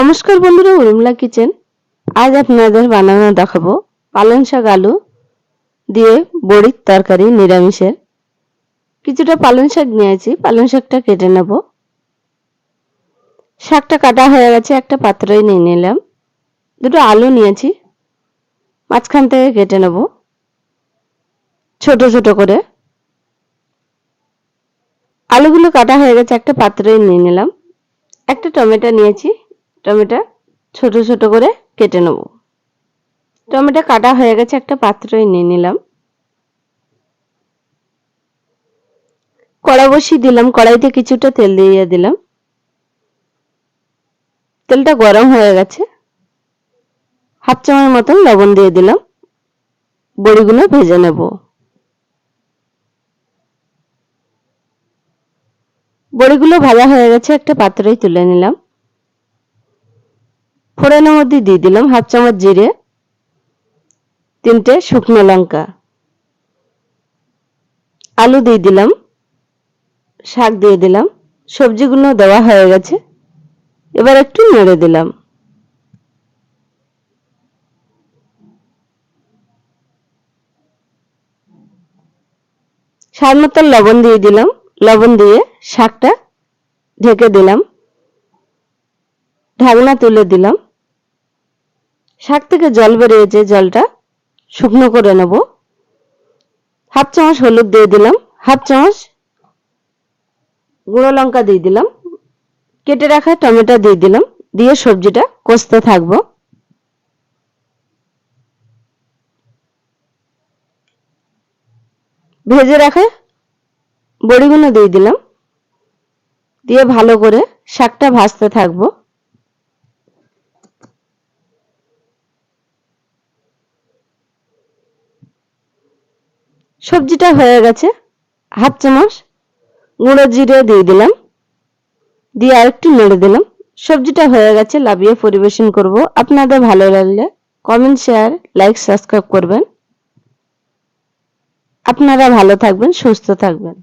নমস্কার বন্ধুরা, উর্মিলা কিচেন। আজ আপনাদের বানানো দেখাবো পালং শাক আলু দিয়ে বড়ির তরকারি, নিরামিষের। কিছুটা পালং শাক নিয়েছি, পালং শাকটা কেটে নেব। শাকটা কাটা হয়ে গেছে, একটা পাত্রই নিয়ে নিলাম। দুটো আলু নিয়েছি, মাঝখান থেকে কেটে নেব। ছোট ছোট করে। আলুগুলো কাটা হয়ে গেছে, একটা পাত্রই নিয়ে নিলাম। একটা টমেটো নিয়েছি টমেটো ছোট ছোট করে কেটে নেব। টমেটো কাটা হয়ে গেছে, একটা পাত্রই নিয়ে নিলাম। কড়া বসিয়ে দিলাম, কড়াইতে কিছুটা তেল দিয়ে দিলাম। তেলটা গরম হয়ে গেছে। হাফ চামচ মতন লবণ দিয়ে দিলাম। বড়িগুলো ভেজে নেব। বড়িগুলো ভাজা হয়ে গেছে, একটা পাত্রই তুলে নিলাম। ফোড়নের মধ্যে দিয়ে দিলাম হাফ চামচ জিরে, তিনটে শুকনো লঙ্কা, আলু দিয়ে দিলাম, শাক দিয়ে দিলাম, সবজিগুলো দেওয়া হয়ে গেছে, এবার একটু নেড়ে দিলাম। স্বাদ মতন লবণ দিয়ে দিলাম, লবণ দিয়ে শাকটা ঢেকে দিলাম, ঢাকনা তুলে দিলাম। শাক থেকে জল বেরিয়েছে জলটা শুকনো করে নেব। হাফ চামচ হলুদ দিয়ে দিলাম, হাফ চামচ গুঁড়ো লঙ্কা দিয়ে দিলাম, কেটে রাখা টমেটো দিয়ে দিলাম, দিয়ে সবজিটা কষতে থাকব। ভেজে রাখা বড়িগুলো দিয়ে দিলাম, দিয়ে ভালো করে শাকটা ভাজতে থাকব। সবজিটা হয়ে গেছে। হাফ চামচ গুঁড়ো জিরে দিয়ে দিলাম। দিয়ে আরেকটু নেড়ে দিলাম। সবজিটা হয়ে গেছে, লাভিয়ে পরিবেশন করব। আপনাদের ভালো লাগলে কমেন্ট শেয়ার লাইক সাবস্ক্রাইব করবেন। আপনারা ভালো থাকবেন, সুস্থ থাকবেন।